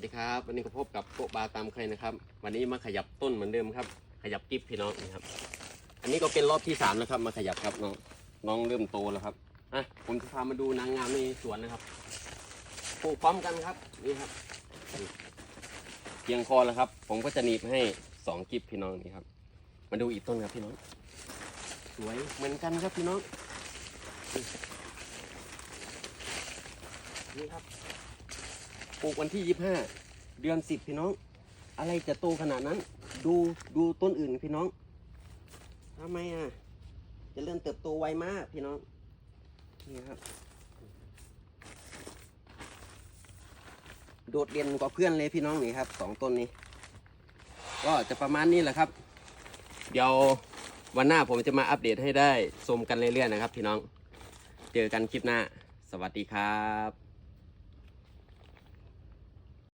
วัสดีครับ วันนี้ก็พบกับโกะบาตามใครนะครับ วันนี้มาขยับต้นเหมือนเดิมครับ ขยับกิฟพี่น้องนี่ครับ อันนี้ก็เป็นรอบที่สามแล้วครับ มาขยับครับน้องน้องเริ่มโตแล้วครับอะผมจะพามาดูนางงามในสวนนะครับปลูกพร้อมกันครับนี่ครับเพียงพอแล้วครับ ผมก็จะหนีบให้สองกิฟพี่น้องนี่ครับ มาดูอีกต้นครับพี่น้อง สวยเหมือนกันครับพี่น้องนี่ครับ ปลูกวันที่ยี่ห้าเดือนสิบพี่น้อง อะไรจะโตขนาดนั้น ดูดูต้นอื่นพี่น้องทำไมอะจะเริ่มเติบโตไวมากพี่น้องนี่ครับ โดดเด่นกว่าเพื่อนเลยพี่น้องนี่ครับสองต้นนี้ ก็จะประมาณนี้แหละครับ เดี๋ยววันหน้าผมจะมาอัปเดตให้ได้ชมกันเรื่อยๆนะครับ พี่น้อง เจอกันคลิปหน้า สวัสดีครับ